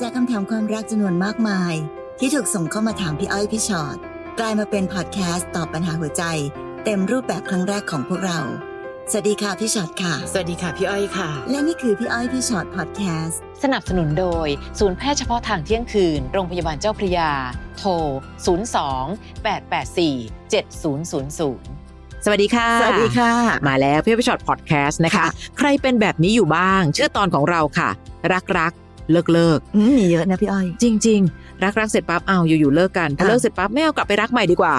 จากคำถามความรักจำนวนมากมาย ที่ถูกส่งเข้ามาถามพี่อ้อยพี่ชอ็อตกลายมาเป็นพอดแคสต์ตอบปัญหาหัวใจ เต็มรูปแบบครั้งแรกของพวกเรา สวัสดีค่ะพี่ชอ็อตค่ะ สวัสดีค่ะพี่อ้อยค่ะ และนี่คือพี่อ้อยพี่ชอ็อตพอดแคสต์สนับสนุนโดย ศูนย์แพทย์เฉพาะทางเที่ยงคืน โรงพยาบาลเจ้าพระยา โทร 02 884 7000สวัสดีค่ะ สวัสดีค่ะ มาแล้วพี่พี่ช็อตพอดแคสต์นะคะค่ะใครเป็นแบบนี้อยู่บ้าง ชื่อตอนของเราค่ะ รักรัก เลิกเลิกอืมมีเยอะนะพี่อ้อย จริง ๆ รักรักเสร็จปั๊บเอาอยู่ๆเลิกกันพอค่ะเลิกเสร็จปั๊บไม่เอากลับไปรักใหม่ดีกว่า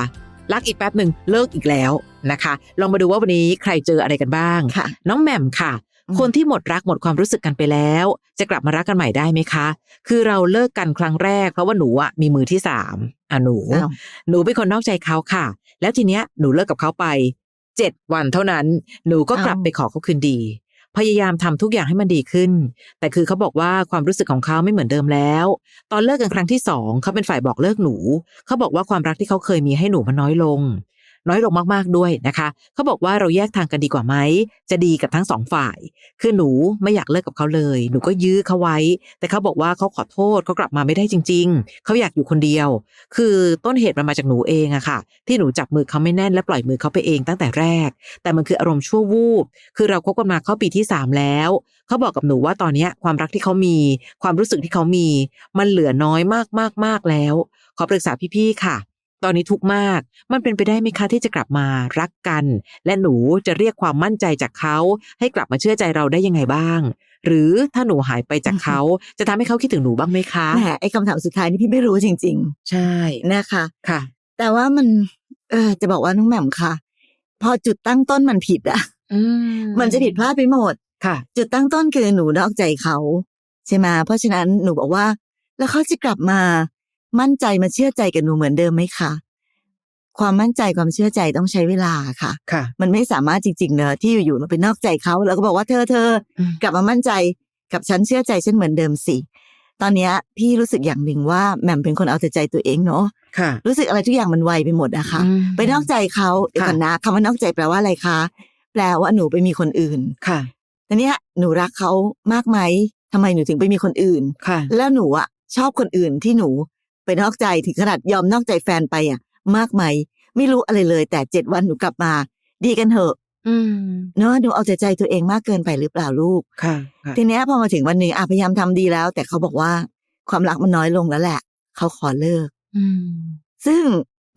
รักอีกแป๊บหนึ่งเลิกอีกแล้วนะคะ ลองมาดูว่าวันนี้ใครเจออะไรกันบ้างค่ะน้องแหม่มค่ะอืมคนที่หมดรักหมดความรู้สึกกันไปแล้ว จะกลับมารักกันใหม่ได้ไหมคะ คือเราเลิกกันครั้งแรกเพราะว่าหนูอะมีมือที่สามอะหนูอ้าวหนูเป็นคนนอกใจเขาค่ะ แล้วทีเนี้ยหนูเลิกกับเขาไปเจ็ดวันเท่านั้น หนูก็กลับอ้าวไปขอเขาคืนดี พยายามทำทุกอย่างให้มันดีขึ้น แต่คือเขาบอกว่าความรู้สึกของเขาไม่เหมือนเดิมแล้ว ตอนเลิกกันครั้งที่สองเขาเป็นฝ่ายบอกเลิกหนู เขาบอกว่าความรักที่เขาเคยมีให้หนูมันน้อยลง น้อยลงมากๆด้วยนะคะเขาบอกว่าเราแยกทางกันดีกว่าไหมจะดีกับทั้งสองฝ่าย คือหนูไม่อยากเลิกกับเขาเลย หนูก็ยื้อเขาไว้ แต่เขาบอกว่าเขาขอโทษเขากลับมาไม่ได้จริง ๆเขาอยากอยู่คนเดียว คือต้นเหตุมันมาจากหนูเองอะค่ะ ที่หนูจับมือเขาไม่แน่นและปล่อยมือเขาไปเองตั้งแต่แรก แต่มันคืออารมณ์ชั่ววูบคือเราคบกันมาเข้าปีที่สามแล้วเขาบอกกับหนูว่าตอนนี้ความรักที่เขามี ความรู้สึกที่เขามี มันเหลือน้อยมากมากมากแล้ว ขอปรึกษาพี่ๆค่ะ ตอนนี้ทุกข์มาก มันเป็นไปได้ไหมคะที่จะกลับมารักกัน และหนูจะเรียกความมั่นใจจากเขา ให้กลับมาเชื่อใจเราได้ยังไงบ้าง หรือถ้าหนูหายไปจากเขา จะทำให้เขาคิดถึงหนูบ้างไหมคะแหมไอ้คำถามสุดท้ายนี่พี่ไม่รู้จริงใช่ๆนะคะค่ะ แต่ว่ามัน เออจะบอกว่าน้องแหม่มค่ะ พอจุดตั้งต้นมันผิดอะอืมันจะผิดพลาดไปหมดค่ะ จุดตั้งต้นคือหนูนอกใจเขา ใช่ไหมเพราะฉะนั้นหนูบอกว่า แล้วเขาจะกลับมา มั่นใจมาเชื่อใจกับหนูเหมือนเดิมไหมคะความมั่นใจความเชื่อใจต้องใช้เวลาค่ะ ค่ะ มันไม่สามารถจริงๆเนอะที่อยู่ๆเราไปนอกใจเขาแล้วก็บอกว่าเธอเธออืม กลับมามั่นใจกับฉันเชื่อใจฉันเหมือนเดิมสิตอนเนี้ยพี่รู้สึกอย่างหนึ่งว่าแหม่มเป็นคนเอาแต่ใจตัวเองเนาะค่ะรู้สึกอะไรทุกอย่างมันไวไปหมดอะค่ะอืม ไปนอกใจเขาเดี๋ยวก่อนนะคำว่านอกใจแปลว่าอะไรคะ แปลว่าหนูไปมีคนอื่นค่ะ แต่เนี้ยหนูรักเขามากไหมทำไมหนูถึงไปมีคนอื่น ค่ะ แล้วหนูอะชอบคนอื่นที่หนู ไปนอกใจถึงขนาดยอมนอกใจแฟนไปอะมากไหมไม่รู้อะไรเลย แต่เจ็ดวันหนูกลับมา ดีกันเถอะอืมเนาะหนูเอาแต่ใจตัวเองมากเกินไปหรือเปล่าลูกค่ะค่ะทีเนี้ยพอมาถึงวันหนึ่งอะพยายามทำดีแล้ว แต่เขาบอกว่าความรักมันน้อยลงแล้วแหละ เขาขอเลิก อืมซึ่ง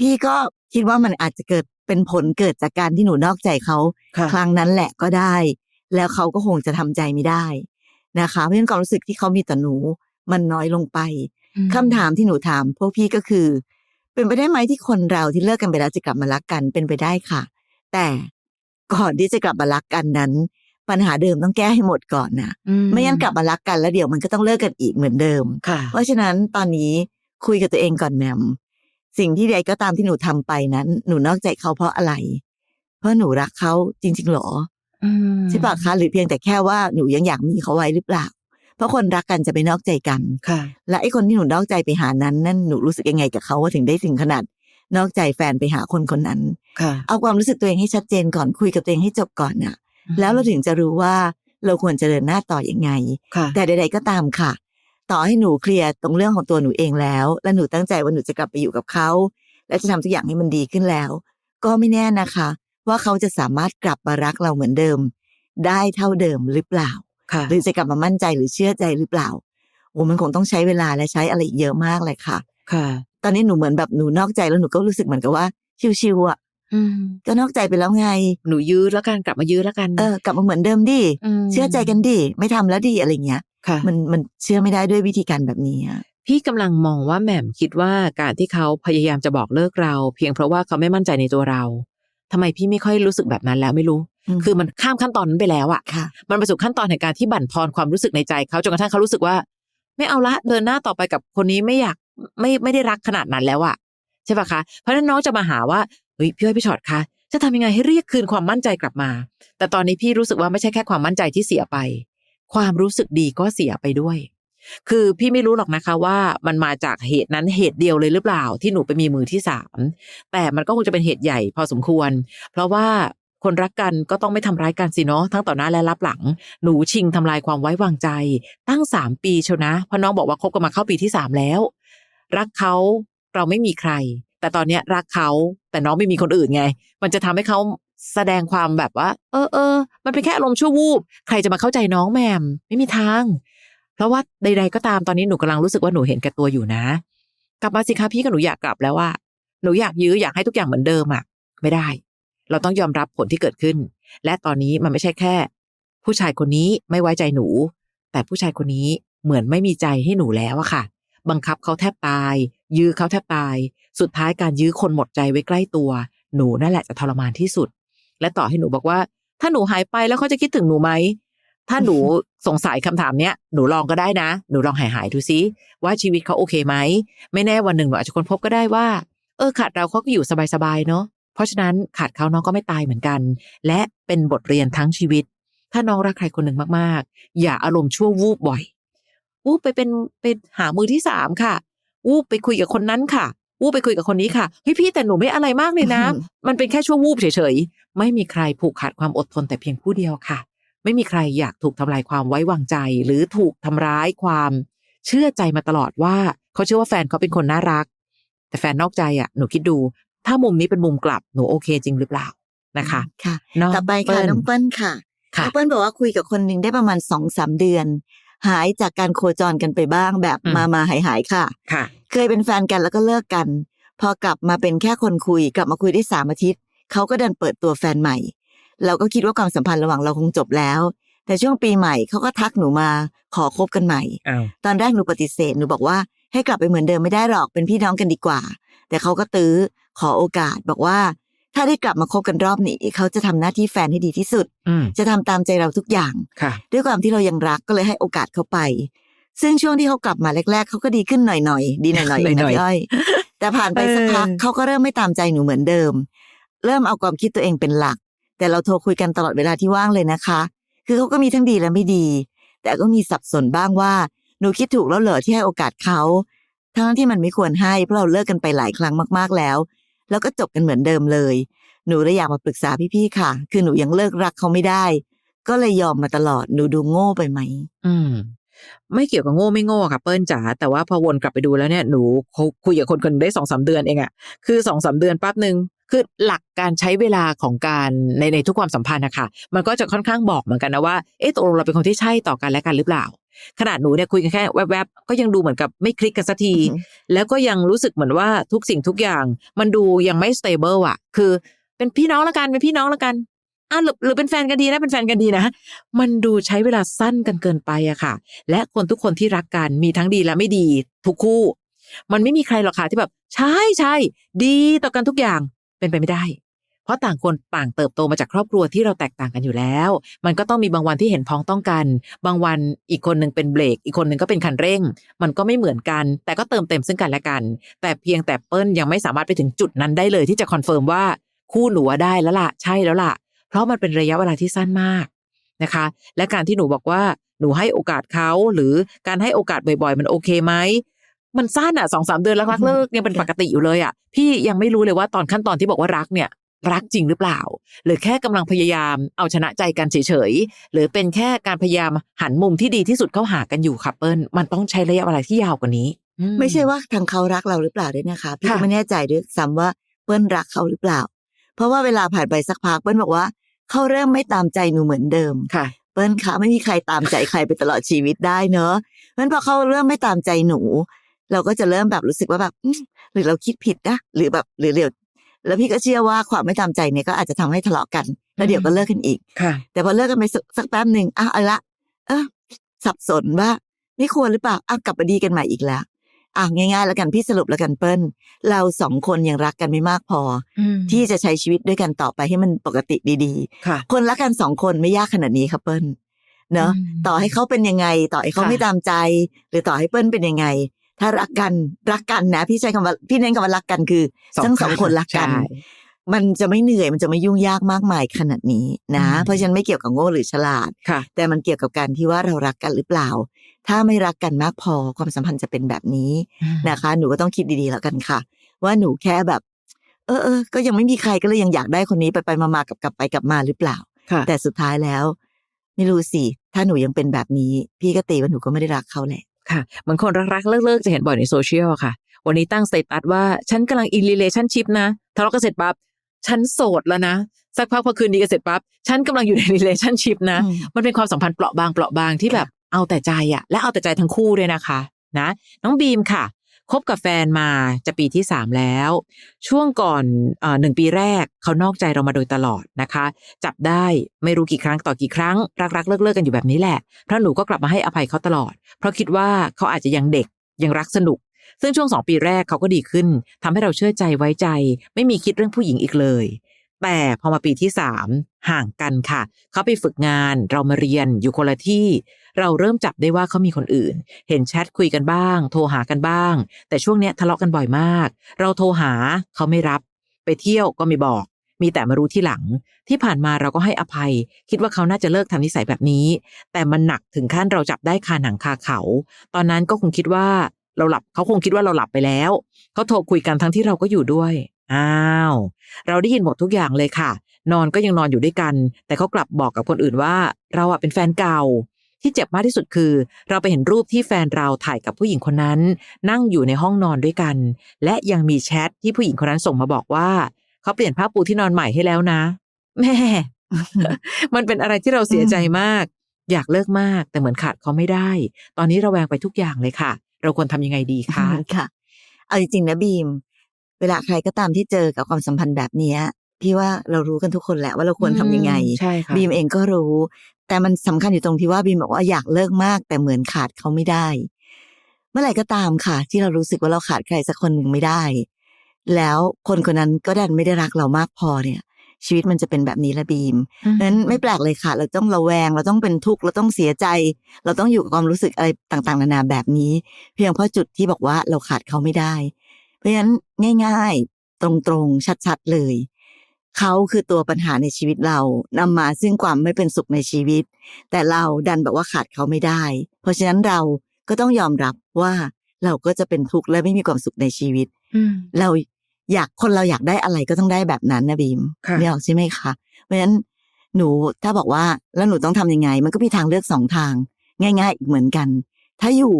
พี่ก็คิดว่ามันอาจจะเกิดเป็นผลเกิดจากการที่หนูนอกใจเขาค่ะครั้งนั้นแหละก็ได้ แล้วเขาก็คงจะทำใจไม่ได้นะคะ เพราะฉะนั้นความรู้สึกที่เขามีต่อหนู มันน้อยลงไป คำถามที่หนูถามพวกพี่ก็คือ เป็นไปได้ไหมที่คนเราที่เลิกกันไปแล้วจะกลับมารักกันเป็นไปได้ค่ะ แต่ก่อนที่จะกลับมารักกันนั้น ปัญหาเดิมต้องแก้ให้หมดก่อนนะอืไม่งั้นกลับมารักกันแล้วเดี๋ยวมันก็ต้องเลิกกันอีกเหมือนเดิมค่ะเพราะฉะนั้นตอนนี้คุยกับตัวเองก่อนแหมมสิ่งที่ใดก็ตามที่หนูทำไปนั้น หนูนอกใจเขาเพราะอะไร เพราะหนูรักเขาจริง ๆหรออืมใช่ปะคะหรือเพียงแต่แค่ว่าหนูยังอยากมีเขาไว้หรือเปล่า เพราะคนรักกันจะไปนอกใจกันค่ะ และไอ้คนที่หนูนอกใจไปหานั้นนั่นหนูรู้สึกยังไงกับเขาว่าถึงได้ถึงขนาดนอกใจแฟนไปหาคนคนนั้นค่ะ เอาความรู้สึกตัวเองให้ชัดเจนก่อนคุยกับตัวเองให้จบก่อนน่ะ แล้วเราถึงจะรู้ว่าเราควรจะเดินหน้าต่ออยังไงค่ะแต่ใด ๆก็ตามค่ะ ต่อให้หนูเคลียร์ตรงเรื่องของตัวหนูเองแล้ว และหนูตั้งใจว่าหนูจะกลับไปอยู่กับเขา และจะทำทุกอย่างให้มันดีขึ้นแล้ว ก็ไม่แน่นะคะ ว่าเขาจะสามารถกลับมารักเราเหมือนเดิม ได้เท่าเดิมหรือเปล่าค่ะ หรือจะกลับมามั่นใจหรือเชื่อใจหรือเปล่าโอ้มันคงต้องใช้เวลาและใช้อะไรอีกเยอะมากเลยค่ะ ค่ะ ตอนนี้หนูเหมือนแบบหนูนอกใจแล้วหนูก็รู้สึกเหมือนกับว่าชิวๆอะอืมก็นอกใจไปแล้วไง หนูยื้อแล้วกันกลับมายื้อแล้วกันเออกลับมาเหมือนเดิมดิมเชื่อใจกันดิไม่ทำแล้วดิอะไรเงี้ยค่ะมันมันเชื่อไม่ได้ด้วยวิธีการแบบนี้อะพี่กำลังมองว่าแหม่มคิดว่าการที่เขาพยายามจะบอกเลิกเรา เพียงเพราะว่าเขาไม่มั่นใจในตัวเราทำไมพี่ไม่ค่อยรู้สึกแบบนั้นแล้วไม่รู้ม คือมันข้ามขั้นตอนนั้นไปแล้วอะค่ะ มันไปสู่ขั้นตอนแห่งการที่บั่นทอนความรู้สึกในใจเขาจนกระทั่งเขารู้สึกว่า ไม่เอาละเดินหน้าต่อไปกับคนนี้ไม่อยากไม่ไม่ได้รักขนาดนั้นแล้วอะใช่ปะคะเพราะฉะนั้นน้องจะมาหาว่าเฮ้ยพี่อ้อยพี่ชอตคะจะทำยังไงให้เรียกคืนความมั่นใจกลับมา แต่ตอนนี้พี่รู้สึกว่าไม่ใช่แค่ความมั่นใจที่เสียไป ความรู้สึกดีก็เสียไปด้วย คือพี่ไม่รู้หรอกนะคะว่ามันมาจากเหตุนั้นเหตุเดียวเลยหรือเปล่า ที่หนูไปมีมือที่สามแต่มันก็คงจะเป็นเหตุใหญ่พอสมควร เพราะว่า คนรักกันก็ต้องไม่ทำร้ายกันสิเนาะทั้งต่อหน้าและรับหลัง หนูชิงทำลายความไว้วางใจ ตั้งสามปีเชียวนะเพราะน้องบอกว่าคบกันมาเข้าปีที่สามแล้ว รักเขาเราไม่มีใคร แต่ตอนเนี้ยรักเขาแต่น้องไม่มีคนอื่นไง มันจะทำให้เขาแสดงความแบบว่า เออเออมันเป็นแค่อารมณ์ชั่ววูบใครจะมาเข้าใจน้องแมมไม่มีทาง เพราะว่าใด ๆ ก็ตามตอนนี้หนูกำลังรู้สึกว่าหนูเห็นแก่ตัวอยู่นะ กลับมาสิคะพี่กับหนูอยากกลับแล้วว่า หนูอยากยื้ออยากให้ทุกอย่างเหมือนเดิมอะไม่ได้ เราต้องยอมรับผลที่เกิดขึ้น และตอนนี้มันไม่ใช่แค่ ผู้ชายคนนี้ไม่ไว้ใจหนู แต่ผู้ชายคนนี้เหมือนไม่มีใจให้หนูแล้วอะค่ะ บังคับเขาแทบตาย ยื้อเขาแทบตาย สุดท้ายการยื้อคนหมดใจไว้ใกล้ตัว หนูนั่นแหละจะทรมานที่สุด และต่อให้หนูบอกว่า ถ้าหนูหายไปแล้วเขาจะคิดถึงหนูไหมถ้าหนูสงสัยคำถามเนี้ยหนูลองก็ได้นะ หนูลองหายหายๆดูซิว่าชีวิตเขาโอเคไหม ไม่แน่วันหนึ่งหนูอาจจะค้นพบก็ได้ว่า เออขาดเราเขาก็อยู่สบายๆเนาะ เพราะฉะนั้นขาดเขาน้องก็ไม่ตายเหมือนกัน และเป็นบทเรียนทั้งชีวิต ถ้าน้องรักใครคนหนึ่งมากๆ อย่าอารมณ์ชั่ววูบบ่อยวูบไปเป็นไปหามือที่สามค่ะวูบไปคุยกับคนนั้นค่ะวูบไปคุยกับคนนี้ค่ะเฮ้ยพี่แต่หนูไม่อะไรมากเลยนะอืมมันเป็นแค่ชั่ววูบเฉยๆ ไม่มีใครผูกขาดความอดทนแต่เพียงผู้เดียวค่ะ ไม่มีใครอยากถูกทำลายความไว้วางใจ หรือถูกทำร้ายความ เชื่อใจมาตลอดว่า เขาเชื่อว่าแฟนเขาเป็นคนน่ารัก แต่แฟนนอกใจอะหนูคิดดู ถ้ามุมนี้เป็นมุมกลับหนูโอเคจริงหรือเปล่านะคะค่ะน้องต่อไปค่ะเปิ้ลน้องเปิ้ลค่ะค่ะน้องเปิ้ลบอกว่าคุยกับคนหนึ่งได้ประมาณสองสามเดือน หายจากการโคจรกันไปบ้างแบบอืมมามาหายหายๆค่ะค่ะ เคยเป็นแฟนกันแล้วก็เลิกกัน พอกลับมาเป็นแค่คนคุยกลับมาคุยได้สามอาทิตย์เขาก็เดินเปิดตัวแฟนใหม่ เราก็คิดว่าความสัมพันธ์ระหว่างเราคงจบแล้ว แต่ช่วงปีใหม่เขาก็ทักหนูมาขอคบกันใหม่อ้าวตอนแรกหนูปฏิเสธหนูบอกว่าให้กลับไปเหมือนเดิมไม่ได้หรอกเป็นพี่น้องกันดีกว่า แต่เขาก็ตื้อ ขอโอกาสบอกว่า ถ้าได้กลับมาคบกันรอบนี้เขาจะทำหน้าที่แฟนให้ดีที่สุดอืมจะทำตามใจเราทุกอย่างค่ะด้วยความที่เรายังรักก็เลยให้โอกาสเขาไป ซึ่งช่วงที่เขากลับมาแรก ๆเขาก็ดีขึ้นหน่อยๆดีหน่อยๆเองหน่นะอยๆพี่อ้อยแต่ผ่านไปสักพักเออเขาก็เริ่มไม่ตามใจหนูเหมือนเดิม เริ่มเอาความคิดตัวเองเป็นหลัก แต่เราโทรคุยกันตลอดเวลาที่ว่างเลยนะคะ คือเขาก็มีทั้งดีและไม่ดี แต่ก็มีสับสนบ้างว่า หนูคิดถูกแล้วเหรอที่ให้โอกาสเขาทั้งที่มันไม่ควรให้เพราะเราเลิกกันไปหลายครั้งมากๆแล้ว แล้วก็จบกันเหมือนเดิมเลย หนูเลยอยากมาปรึกษาพี่ๆค่ะ คือหนูยังเลิกรักเขาไม่ได้ ก็เลยยอมมาตลอดหนูดูโง่ไปไหมอืมไม่เกี่ยวกับโง่ไม่โง่ค่ะเปิ้ลจ๋าแต่ว่าพอวนกลับไปดูแล้วเนี่ยหนูคุยกับคนคนได้สองสามเดือนเองอะคือสองสามเดือนแปั๊บหนึ่งคือหลักการใช้เวลาของการในในทุกความสัมพันธ์นะคะมันก็จะค่อนข้างบอกเหมือนกันนะว่าเอ๊ะตกลงเราเป็นคนที่ใช่ต่อกันและกันหรือเปล่า ขนาดหนูเนี่ยคุยกันแค่แวบๆก็ยังดูเหมือนกับไม่คลิกกันสักทีอือหือแล้วก็ยังรู้สึกเหมือนว่าทุกสิ่งทุกอย่าง มันดูยังไม่ stable อะคือเป็นพี่น้องละกันเป็นพี่น้องละกันอะหรือหรือเป็นแฟนกันดีนะเป็นแฟนกันดีนะ มันดูใช้เวลาสั้นกันเกินไปอะค่ะ และคนทุกคนที่รักกันมีทั้งดีและไม่ดีทุกคู่ มันไม่มีใครหรอกค่ะที่แบบ ใช่ใช่ดีต่อกันทุกอย่างเป็นไปไม่ได้ เพราะต่างคนต่างเติบโตมาจากครอบครัวที่เราแตกต่างกันอยู่แล้ว มันก็ต้องมีบางวันที่เห็นพ้องต้องกัน บางวันอีกคนหนึ่งเป็นเบรก อีกคนหนึ่งก็เป็นคันเร่ง มันก็ไม่เหมือนกัน แต่ก็เติมเต็มซึ่งกันและกัน แต่เพียงแต่เปิ้ลยังไม่สามารถไปถึงจุดนั้นได้เลย ที่จะคอนเฟิร์มว่าคู่หนูได้แล้วล่ะใช่แล้วล่ะ เพราะมันเป็นระยะเวลาที่สั้นมากนะคะ และการที่หนูบอกว่าหนูให้โอกาสเขาหรือการให้โอกาสบ่อยๆ มันโอเคไหมมันสั้นอะสองสามเดือนรักๆเลิกยังเป็นปกติอยู่เลยอะพี่ยังไม่รู้เลยว่าตอนขั้นตอนที่บอกว่ารักเนี่ย รักจริงหรือเปล่า หรือแค่กำลังพยายามเอาชนะใจกันเฉยๆ หรือเป็นแค่การพยายามหันมุมที่ดีที่สุดเข้าหากันอยู่ค่ะเปิ้ลมันต้องใช้ระยะเวลาที่ยาวกว่านี้อืไม่ใช่ว่าทางเขารักเราหรือเปล่าด้วยนะคะพี่ค่ะก็ไม่แน่ใจด้วยซ้ำว่าเปิ้ลรักเขาหรือเปล่า เพราะว่าเวลาผ่านไปสักพักเปิ้ลบอกว่าเขาเริ่มไม่ตามใจหนูเหมือนเดิมค่ะ เปิ้ลคะไม่มีใครตามใจใครไปตลอดชีวิตได้เนอะเพราะฉะนั้นพอเขาเริ่มไม่ตามใจหนู เราก็จะเริ่มแบบรู้สึกว่าแบบอืมหรือเราคิดผิดนะหรือแบบหรือเดี๋ยว แล้วพี่ก็เชื่อว่าความไม่ตามใจเนี่ยก็อาจจะทำให้ทะเลาะกัน แล้วเดี๋ยวก็เลิกกันอีกค่ะ แต่พอเลิกกันไปสักสักแป๊บหนึ่งอ้าวเอาละเออสับสนว่าไม่ควรหรือเปล่าอ้าวกลับมาดีกันใหม่อีกแล้วอะง่ายๆ แล้วกันพี่สรุปแล้วกันเปิ้ล เราสองคนยังรักกันไม่มากพออที่จะใช้ชีวิตด้วยกันต่อไปให้มันปกติดีค่ะๆคนรักกันสองคนไม่ยากขนาดนี้ครับเปิ้ลเนอะอืมต่อให้เขาเป็นยังไง ต่อให้เขาค่ะไม่ตามใจ หรือต่อให้เปิ้ลเป็นยังไง ถ้ารักกันรักกันนะ พี่ใช้คำว่าพี่เน้นคำว่ารักกันคือทั้งสองคนรักกันใช่มันจะไม่เหนื่อยมันจะไม่ยุ่งยากมากมายขนาดนี้นะอืมเพราะฉะนั้นไม่เกี่ยวกับโง่หรือฉลาดค่ะแต่มันเกี่ยวกับการที่ว่าเรารักกันหรือเปล่า ถ้าไม่รักกันมากพอความสัมพันธ์จะเป็นแบบนี้นะคะ หนูก็ต้องคิดดีๆแล้วกันค่ะ ว่าหนูแค่แบบ เออเออก็ยังไม่มีใครก็เลยยังอยากได้คนนี้ไปไปมามากับกลับไปกลับมาหรือเปล่าค่ะแต่สุดท้ายแล้ว ไม่รู้สิถ้าหนูยังเป็นแบบนี้ พี่ก็ตีว่าหนูก็ไม่ได้รักเขาแหละ ค่ะเหมือนคนรักๆ เลิกๆ จะเห็นบ่อยในโซเชียลอะค่ะ วันนี้ตั้งสเตตัสว่า ฉันกำลังอิน a t ชั่นชิพนะทะเลาะกันเสร็จปั๊บฉันโสดแล้วนะ สักพักพอคืนดีกันเสร็จปั๊บฉันกำลังอยู่ใน relationship นะอืมมันเป็นความสัมพันธ์เปราะบางเปราะบางที่แบบเอาแต่ใจอะและเอาแต่ใจทั้งคู่ด้วยนะคะ นะ น้องบีมค่ะ คบกับแฟนมาจะปีที่สามแล้ว ช่วงก่อนหนึ่งปีแรกเขานอกใจเรามาโดยตลอดนะคะ จับได้ไม่รู้กี่ครั้งต่อกี่ครั้ง รักๆเลิกๆกันอยู่แบบนี้แหละเพราะหนูก็กลับมาให้อภัยเขาตลอด เพราะคิดว่าเขาอาจจะยังเด็กยังรักสนุก ซึ่งช่วงสองปีแรกเขาก็ดีขึ้นทำให้เราเชื่อใจไว้ใจ ไม่มีคิดเรื่องผู้หญิงอีกเลยแต่พอมาปีที่สามห่างกันค่ะ เขาไปฝึกงานเรามาเรียนอยู่คนละที่ เราเริ่มจับได้ว่าเขามีคนอื่น เห็นแชทคุยกันบ้าง โทรหากันบ้าง แต่ช่วงเนี้ยทะเลาะกันบ่อยมาก เราโทรหาเขาไม่รับ ไปเที่ยวก็ไม่บอก มีแต่มารู้ที่หลัง ที่ผ่านมาเราก็ให้อภัย คิดว่าเขาน่าจะเลิกทำนิสัยแบบนี้ แต่มันหนักถึงขั้นเราจับได้คาหนังคาเขา ตอนนั้นก็คงคิดว่าเราหลับเขาคงคิดว่าเราหลับไปแล้วเขาโทรคุยกันทั้งที่เราก็อยู่ด้วยอ้าวเราได้ยินหมดทุกอย่างเลยค่ะ นอนก็ยังนอนอยู่ด้วยกัน แต่เขากลับบอกกับคนอื่นว่า เราอะเป็นแฟนเก่า ที่เจ็บมากที่สุดคือ เราไปเห็นรูปที่แฟนเราถ่ายกับผู้หญิงคนนั้น นั่งอยู่ในห้องนอนด้วยกัน และยังมีแชทที่ผู้หญิงคนนั้นส่งมาบอกว่าเขาเปลี่ยนผ้าปูที่นอนใหม่ให้แล้วนะ แม่ มันเป็นอะไรที่เราเสียใจมาก อยากเลิกมากแต่เหมือนขาดเขาไม่ได้ ตอนนี้เราแวงไปทุกอย่างเลยค่ะ เราควรทำยังไงดีคะค่ะเอาจริงๆนะบีม เวลาใครก็ตามที่เจอกับความสัมพันธ์แบบนี้ พี่ว่าเรารู้กันทุกคนแหละว่าเราควรทำยังไงใช่ค่ะบีมเองก็รู้ แต่มันสำคัญอยู่ตรงที่ว่าบีมบอกว่าอยากเลิกมาก แต่เหมือนขาดเขาไม่ได้ เมื่อไหร่ก็ตามค่ะ ที่เรารู้สึกว่าเราขาดใครสักคนหนึ่งไม่ได้ แล้วคนคนนั้นก็ดันไม่ได้รักเรามากพอเนี่ย ชีวิตมันจะเป็นแบบนี้ละบีมอืมนั้นไม่แปลกเลยค่ะ เราต้องระแวง เราต้องเป็นทุกข์เราต้องเสียใจ เราต้องอยู่กับความรู้สึกอะไรต่าง ๆ นานาแบบนี้ เพียงเพราะจุดที่บอกว่าเราขาดเขาไม่ได้ เพราะฉะนั้นง่าย ๆ ตรงๆชัด ๆ เลย เขาคือตัวปัญหาในชีวิตเรานำมาซึ่งความไม่เป็นสุขในชีวิต แต่เราดันแบบว่าขาดเขาไม่ได้ เพราะฉะนั้นเราก็ต้องยอมรับว่าเราก็จะเป็นทุกข์และไม่มีความสุขในชีวิตอืมเราอยากคนเราอยากได้อะไรก็ต้องได้แบบนั้นนะบีมค่ะนี่ออกใช่ไหมคะเพราะฉะนั้นหนูถ้าบอกว่าแล้วหนูต้องทำยังไง มันก็มีทางเลือกสองทาง ง่าย ๆ อีกเหมือนกัน ถ้าอยู่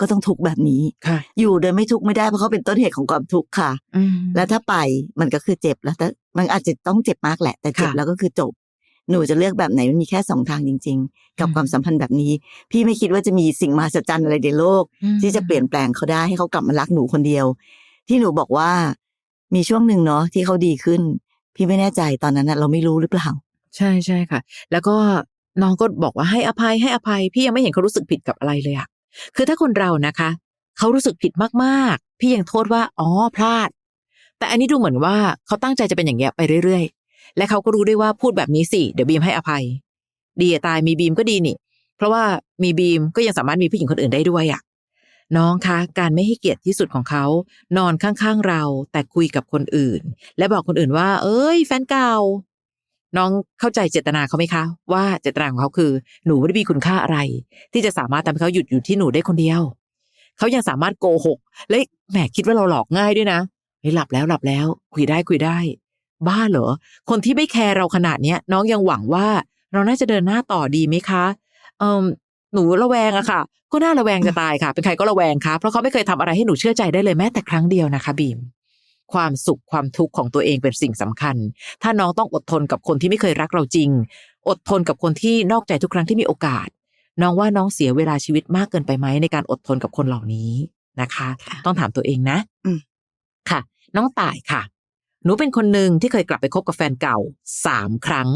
ก็ต้องทุกข์แบบนี้ ค่ะอยู่โดยไม่ทุกข์ไม่ได้เพราะเขาเป็นต้นเหตุของความทุกข์ค่ะ อืม แล้วถ้าไปมันก็คือเจ็บแล้วแต่มันอาจจะต้องเจ็บมากแหละ แต่เจ็บค่ะ แล้วก็คือจบ หนูจะเลือกแบบไหนมันมีแค่สองทางจริง ๆ กับอืมความสัมพันธ์แบบนี้ พี่ไม่คิดว่าจะมีสิ่งมหัศจรรย์อะไรในโลกอืมที่จะเปลี่ยนแปลงเขาได้ให้เขากลับมารักหนูคนเดียว ที่หนูบอกว่ามีช่วงหนึ่งเนาะที่เขาดีขึ้น พี่ไม่แน่ใจตอนนั้นนะเราไม่รู้หรือเปล่า ใช่ใช่ค่ะ แล้วก็น้องก็บอกว่าให้อภัยให้อภัย พี่ยังไม่เห็นเขารู้สึกผิดกับอะไรเลยอะ คือถ้าคนเรานะคะ เขารู้สึกผิดมากๆ พี่ยังโทษว่าอ๋อพลาด แต่อันนี้ดูเหมือนว่าเขาตั้งใจจะเป็นอย่างเงี้ยไปเรื่อยๆ และเขาก็รู้ด้วยว่าพูดแบบนี้สิเดี๋ยวบีมให้อภัย ดีตายมีบีมก็ดีนี่ เพราะว่ามีบีมก็ยังสามารถมีผู้หญิงคนอื่นได้ด้วยอะน้องคะ การไม่ให้เกียรติที่สุดของเขา นอนข้างๆเรา แต่คุยกับคนอื่น และบอกคนอื่นว่า เอ้ย แฟนเก่า น้องเข้าใจเจตนาเขาไหมคะ ว่าเจตนาของเขาคือ หนูไม่ได้มีคุณค่าอะไร ที่จะสามารถทำให้เขาหยุดอยู่ที่หนูได้คนเดียว เขายังสามารถโกหกและแหมคิดว่าเราหลอกง่ายด้วยนะเฮ้ยหลับแล้วหลับแล้ว คุยได้คุยได้ บ้าเหรอ คนที่ไม่แคร์เราขนาดเนี้ย น้องยังหวังว่าเราน่าจะเดินหน้าต่อดีไหมคะ เอิมหนูระแวงอะค่ะ ก็น่าระแวงจะตายค่ะ เป็นใครก็ระแวงค่ะเพราะเขาไม่เคยทำอะไรให้หนูเชื่อใจได้เลยแม้แต่ครั้งเดียวนะคะบีม ความสุขความทุกข์ของตัวเองเป็นสิ่งสำคัญ ถ้าน้องต้องอดทนกับคนที่ไม่เคยรักเราจริง อดทนกับคนที่นอกใจทุกครั้งที่มีโอกาส น้องว่าน้องเสียเวลาชีวิตมากเกินไปไหมในการอดทนกับคนเหล่านี้นะคะค่ะต้องถามตัวเองนะอืมค่ะ น้องต่ายค่ะหนูเป็นคนหนึ่งที่เคยกลับไปคบกับแฟนเก่าสามครั้ง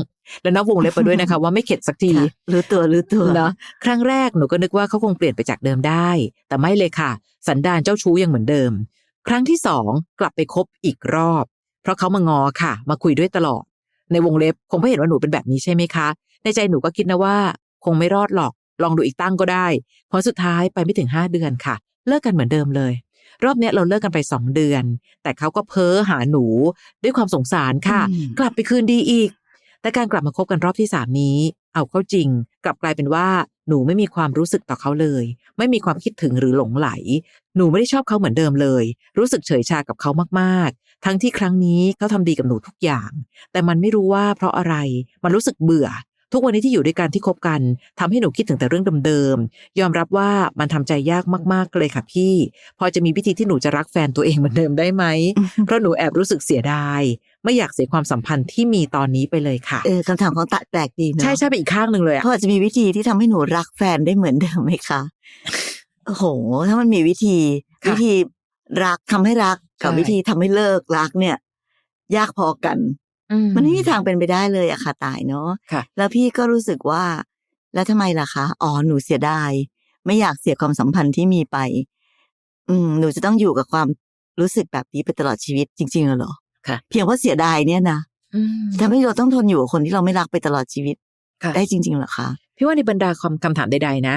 แล้วนับวงเล็บไปด้วยนะคะ ว่าไม่เข็ดสักทีค่ะรู้ตัวรู้ตัวเนาะครั้งแรกหนูก็นึกว่าเขาคงเปลี่ยนไปจากเดิมได้ แต่ไม่เลยค่ะ สันดานเจ้าชู้ยังเหมือนเดิม ครั้งที่สองกลับไปคบอีกรอบ เพราะเขามางอค่ะ มาคุยด้วยตลอด ในวงเล็บคงไม่เห็นว่าหนูเป็นแบบนี้ใช่ไหมคะ ในใจหนูก็คิดนะว่า คงไม่รอดหรอก ลองดูอีกตั้งก็ได้เพราะสุดท้ายไปไม่ถึงห้าเดือนค่ะ เลิกกันเหมือนเดิมเลย รอบเนี้ยเราเลิกกันไปสองเดือน แต่เขาก็เพ้อหาหนูด้วยความสงสารค่ะอืมกลับไปคืนดีอีก แต่การกลับมาคบกันรอบที่สามนี้ เอาเข้าจริง กลับกลายเป็นว่าหนูไม่มีความรู้สึกต่อเขาเลย ไม่มีความคิดถึงหรือหลงไหล หนูไม่ได้ชอบเขาเหมือนเดิมเลย รู้สึกเฉยชากับเขามากๆ ทั้งที่ครั้งนี้เขาทำดีกับหนูทุกอย่าง แต่มันไม่รู้ว่าเพราะอะไรมันรู้สึกเบื่อ ทุกวันนี้ที่อยู่ด้วยกันที่คบกันทำให้หนูคิดถึงแต่เรื่องเดิมๆ ยอมรับว่ามันทำใจยากมากๆเลยค่ะพี่ พอจะมีวิธีที่หนูจะรักแฟนตัวเองเหมือนเดิมได้ไหม เพราะหนูแอบรู้สึกเสียดาย ไม่อยากเสียความสัมพันธ์ที่มีตอนนี้ไปเลยค่ะ เออคำถามของตะแปลกดีเนอะใช่ใช่ไปอีกข้างหนึ่งเลยอะเขาอาจจะมีวิธีที่ทำให้หนูรักแฟนได้เหมือนเดิมไหมคะโอ้โห ถ้ามันมีวิธีค่ะวิธีรักทำให้รักกับใช่วิธีทำให้เลิกรักเนี่ย ยากพอกันอื มันไม่มีทางเป็นไปได้เลยอะค่ะตายเนาะค่ะแล้วพี่ก็รู้สึกว่า แล้วทำไมล่ะคะอ๋อหนูเสียดายไม่อยากเสียความสัมพันธ์ที่มีไป อืมหนูจะต้องอยู่กับความรู้สึกแบบนี้ไปตลอดชีวิตจริงๆเหรอค่ะ เพียงเพราะเสียดายเนี่ยนะอืมทำให้เราต้องทนอยู่กับคนที่เราไม่รักไปตลอดชีวิตค่ะได้จริงๆเหรอคะพี่ว่าในบรรดาคำคำถามใดๆนะ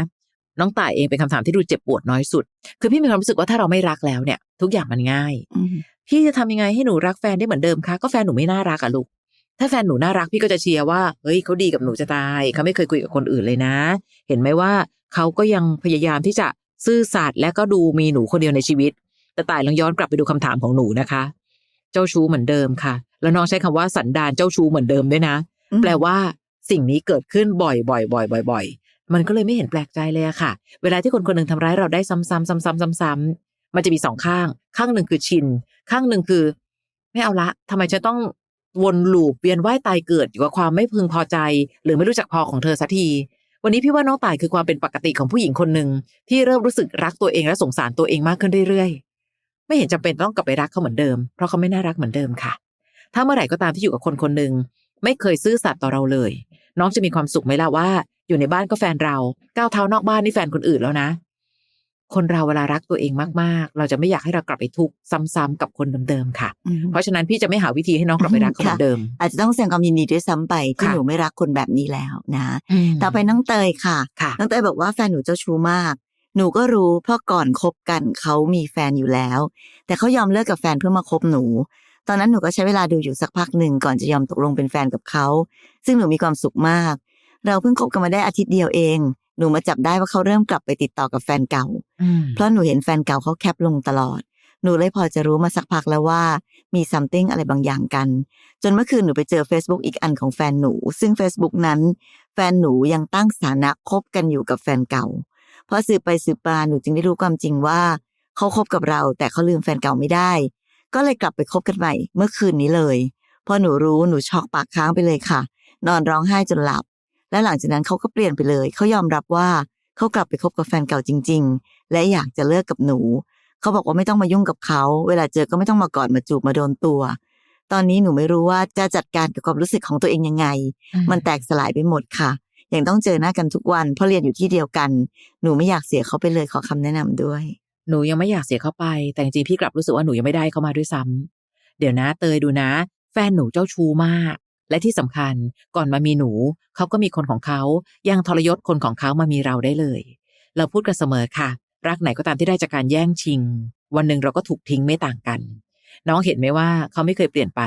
น้องต่ายเองเป็นคำถามที่ดูเจ็บปวดน้อยสุด คือพี่มีความรู้สึกว่าถ้าเราไม่รักแล้วเนี่ย ทุกอย่างมันง่ายอืม พี่จะทำยังไงให้หนูรักแฟนได้เหมือนเดิมคะก็แฟนหนูไม่น่ารักอะลูก ถ้าแฟนหนูน่ารักพี่ก็จะเชียร์ว่าเฮ้ยเขาดีกับหนูจะตายเขาไม่เคยคุยกับคนอื่นเลยนะ เห็นไหมว่าเขาก็ยังพยายามที่จะซื่อสัตย์และก็ดูมีหนูคนเดียวในชีวิต แต่ต่ายลองย้อนกลับไปดูคำถามของหนูนะคะ เจ้าชู้เหมือนเดิมค่ะ แล้วน้องใช้คำว่าสันดานเจ้าชู้เหมือนเดิมด้วยนะอืมแปลว่าสิ่งนี้เกิดขึ้นบ่อยๆบ่อยๆบ่อยๆมันก็เลยไม่เห็นแปลกใจเลยอะค่ะ เวลาที่คนคนหนึ่งทำร้ายเราได้ซ้ำๆซ้ำๆซ้ำๆ มันจะมีสองข้าง ข้างหนึ่งคือชิน ข้างหนึ่งคือ ไม่เอาละทำไมจะต้องวนลูปเวียนว่ายตายเกิดอยู่กับความไม่พึงพอใจ หรือไม่รู้จักพอของเธอสักที วันนี้พี่ว่าน้องต่ายคือความเป็นปกติของผู้หญิงคนหนึ่งที่เริ่มรู้สึกรักตัวเองและสงสารตัวเองมากขึ้นเรื่อยๆ ไม่เห็นจำเป็นต้องกลับไปรักเขาเหมือนเดิม เพราะเขาไม่น่ารักเหมือนเดิมค่ะ ถ้าเมื่อไหร่ก็ตามที่อยู่กับคนคนหนึ่งไม่เคยซื่อสัตย์ต่อเราเลย น้องจะมีความสุขไหมล่ะว่า อยู่ในบ้านก็แฟนเราก้าวเท้านอกบ้านนี่แฟนคนอื่นแล้วนะ คนเราเวลารักตัวเองมากๆ เราจะไม่อยากให้เรากลับไปทุกข์ซ้ำๆกับคนเดิมๆค่ะอืมเพราะฉะนั้นพี่จะไม่หาวิธีให้น้องกลับไปรักเขาเหมือนเดิม อาจจะต้องแสดงความยินดีด้วยซ้ำไปที่ค่ะหนูไม่รักคนแบบนี้แล้วนะมต่อไปน้องเตยค่ะค่ะน้องเตยบอกว่าแฟนหนูเจ้าชู้มาก หนูก็รู้เพราะก่อนคบกันเขามีแฟนอยู่แล้ว แต่เขายอมเลิกกับแฟนเพื่อมาคบหนูตอนนั้นหนูก็ใช้เวลาดูอยู่สักพักหนึ่งก่อนจะยอมตกลงเป็นแฟนกับเขา ซึ่งหนูมีความสุขมาก เราเพิ่งคบกันมาได้อาทิตย์เดียวเอง หนูมาจับได้ว่าเขาเริ่มกลับไปติดต่อกับแฟนเก่าอืมเพราะหนูเห็นแฟนเก่าเขาแคปลงตลอด หนูเลยพอจะรู้มาสักพักแล้วว่ามี something อะไรบางอย่างกัน จนเมื่อคืนหนูไปเจอ Facebook อีกอันของแฟนหนู ซึ่ง Facebook นั้น แฟนหนูยังตั้งสถานะคบกันอยู่กับแฟนเก่าพอสืบไปสืบมาหนูจึงได้รู้ความจริงว่า เขาคบกับเรา แต่เขาลืมแฟนเก่าไม่ได้ ก็เลยกลับไปคบกันใหม่ เมื่อคืนนี้เลย พอหนูรู้หนูช็อกปากค้างไปเลยค่ะ นอนร้องไห้จนหลับ และหลังจากนั้นเขาก็เปลี่ยนไปเลย เขายอมรับว่าเขากลับไปคบกับแฟนเก่าจริง ๆ และอยากจะเลิกกับหนู เขาบอกว่าไม่ต้องมายุ่งกับเขา เวลาเจอก็ไม่ต้องมากอดมาจูบมาโดนตัว ตอนนี้หนูไม่รู้ว่าจะจัดการกับความรู้สึกของตัวเองยังไง มันแตกสลายไปหมดค่ะ ยังต้องเจอหน้ากันทุกวันเพราะเรียนอยู่ที่เดียวกัน หนูไม่อยากเสียเขาไปเลยขอคำแนะนำด้วย หนูยังไม่อยากเสียเขาไป แต่จริงๆพี่กลับรู้สึกว่าหนูยังไม่ได้เขามาด้วยซ้ำเดี๋ยวนะ เตยดูนะ แฟนหนูเจ้าชู้มาก และที่สำคัญก่อนมามีหนูเขาก็มีคนของเขายังทรยศคนของเขามามีเราได้เลย เราพูดกันเสมอค่ะ รักไหนก็ตามที่ได้จากการแย่งชิง วันหนึ่งเราก็ถูกทิ้งไม่ต่างกัน น้องเห็นไหมว่าเขาไม่เคยเปลี่ยนไป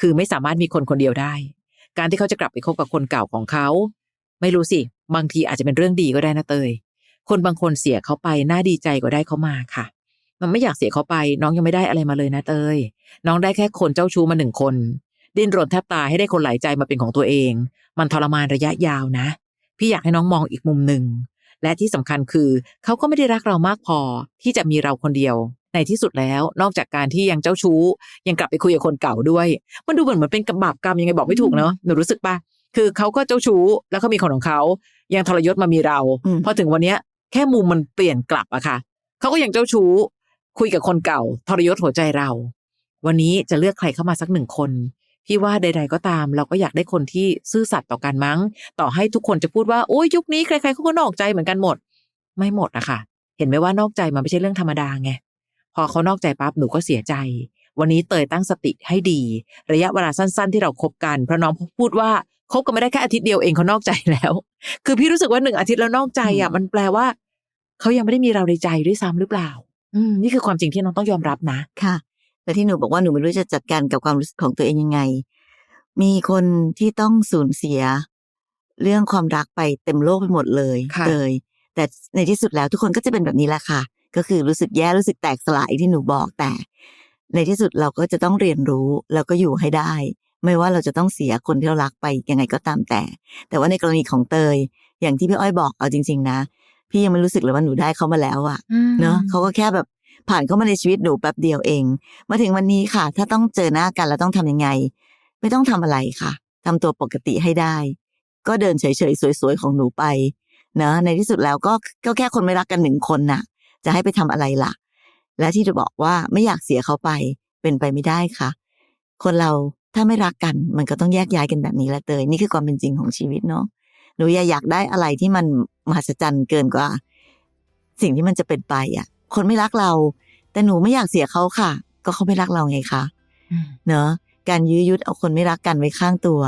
คือไม่สามารถมีคนคนเดียวได้ การที่เขาจะกลับไปคบกับคนเก่าของเขา ไม่รู้สิ บางทีอาจจะเป็นเรื่องดีก็ได้นะเตย คนบางคนเสียเขาไปน่าดีใจกว่าได้เขามาค่ะมันไม่อยากเสียเขาไป น้องยังไม่ได้อะไรมาเลยนะเตย น้องได้แค่คนเจ้าชู้มาหนึ่งคน ดิ้นรนแทบตายให้ได้คนหลายใจมาเป็นของตัวเอง มันทรมานระยะยาวนะ พี่อยากให้น้องมองอีกมุมหนึ่ง และที่สำคัญคือเขาก็ไม่ได้รักเรามากพอที่จะมีเราคนเดียว ในที่สุดแล้วนอกจากการที่ยังเจ้าชู้ ยังกลับไปคุยกับคนเก่าด้วย มันดูเหมือนเหมือนเป็นกระบาปกรรมยังไงบอกไม่ถูกเนาะหนูรู้สึกปะคือเขาก็เจ้าชู้แล้วเขามีคนของเขา ยังทรยศมามีเราอืมพอถึงวันเนี้ย แค่มุมมันเปลี่ยนกลับอะค่ะเขาก็ยังเจ้าชู้ คุยกับคนเก่า ทรยศหัวใจเรา วันนี้จะเลือกใครเข้ามาสักหนึ่งคน พี่ว่าใด ๆ ก็ตาม เราก็อยากได้คนที่ซื่อสัตย์ต่อกันมั้ง ต่อให้ทุกคนจะพูดว่าโอ้ยยุคนี้ใครๆเขาก็นอกใจเหมือนกันหมด ไม่หมดอะค่ะเห็นไหมว่านอกใจมันไม่ใช่เรื่องธรรมดาไงพอเขานอกใจปั๊บหนูก็เสียใจ วันนี้เตยตั้งสติให้ดี ระยะเวลาสั้น ๆ ที่เราคบกันเพราะน้องพูดว่าคบกันไม่ได้แค่อาทิตย์เดียวเองเขานอกใจแล้ว คือพี่รู้สึกว่าหนึ่งอาทิตย์แล้วนอกใจอะมันแปลว่าเขายังไม่ได้มีเราในใจด้วยซ้ำหรือเปล่า อืมนี่คือความจริงที่น้องต้องยอมรับนะ ค่ะ และที่หนูบอกว่าหนูไม่รู้จะจัดการกับความรู้สึกของตัวเองยังไง มีคนที่ต้องสูญเสีย เรื่องความรักไปเต็มโลกไปหมดเลยค่ะเลย แต่ในที่สุดแล้วทุกคนก็จะเป็นแบบนี้แหละค่ะ ก็คือรู้สึกแย่รู้สึกแตกสลายที่หนูบอกแต่ ในที่สุดเราก็จะต้องเรียนรู้แล้วก็อยู่ให้ได้ ไม่ว่าเราจะต้องเสียคนที่เรารักไปยังไงก็ตามแต่ แต่ว่าในกรณีของเตย อย่างที่พี่อ้อยบอกเอาจริง ๆ นะพี่ยังไม่รู้สึกเลยว่าหนูได้เขามาแล้วอะเนอะเขาก็แค่แบบ ผ่านเข้ามาในชีวิตหนูแป๊บเดียวเอง มาถึงวันนี้ค่ะ ถ้าต้องเจอหน้ากันแล้วต้องทำยังไง ไม่ต้องทำอะไรค่ะทำตัวปกติให้ได้ ก็เดินเฉยๆสวยๆของหนูไปเนอะในที่สุดแล้วก็ก็แค่คนไม่รักกันหนึ่งคนน่ะ จะให้ไปทำอะไรล่ะ และที่จะบอกว่าไม่อยากเสียเขาไปเป็นไปไม่ได้ค่ะ คนเราถ้าไม่รักกัน มันก็ต้องแยกย้ายกันแบบนี้แหละเตยนี่คือความเป็นจริงของชีวิตเนาะหนูอย่าอยากได้อะไรที่มันมหัศจรรย์เกินกว่า สิ่งที่มันจะเป็นไปอะ คนไม่รักเรา แต่หนูไม่อยากเสียเขาค่ะ ก็เขาไม่รักเราไงคะอืมเนอะการยื้อยุดเอาคนไม่รักกันไว้ข้างตัว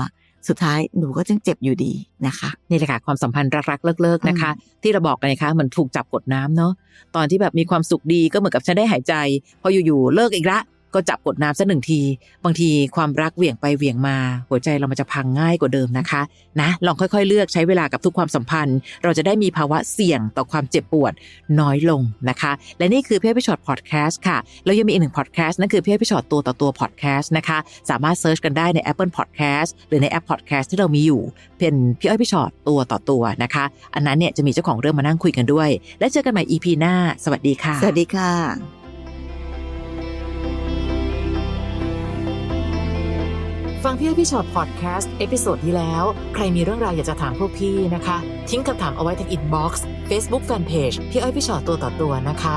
สุดท้ายหนูก็จึงเจ็บอยู่ดีนะคะ นี่แหละค่ะความสัมพันธ์รักๆเลิกๆนะคะ ที่เราบอกกันนะคะเหมือนถูกจับกดน้ำเนาะตอนที่แบบมีความสุขดีก็เหมือนกับฉันได้หายใจ พออยู่ๆเลิกอีกละ ก็จับกดน้ำสักหนึ่งที บางทีความรักเหวี่ยงไปเหวี่ยงมา หัวใจเรามันจะพังง่ายกว่าเดิมนะคะ นะ ลองค่อยๆ เลือกใช้เวลากับทุกความสัมพันธ์ เราจะได้มีภาวะเสี่ยงต่อความเจ็บปวดน้อยลงนะคะ และนี่คือพี่อ้พี่ชอตพอดแคสต์ค่ะ แล้วยังมีอีกหนึ่งพอดแคสต์นั่นคือพี่อ้พี่ชอตตัวต่อตัวพอดแคสต์นะคะ สามารถเซิร์ชกันได้ใน Apple Podcast หรือในแอปพอดแคสต์ที่เรามีอยู่ เป็นพี่อ้อยพี่ชอตตัวต่อตัวนะคะ อันนั้นเนี่ยจะมีเจ้าของเรื่องมานั่งคุยกันด้วย และเจอกันใหม่ EP หน้า สวัสดีค่ะ สวัสดีค่ะ ฟังพี่อ้อยพี่ชอตพอดแคสต์เอพิโซดที่แล้ว ใครมีเรื่องราวอยากจะถามพวกพี่นะคะ ทิ้งคำถามเอาไว้ที่อินบ็อกซ์เฟซบุ๊กแฟนเพจพี่อ้อยพี่ชอตตัวต่อตัวนะคะ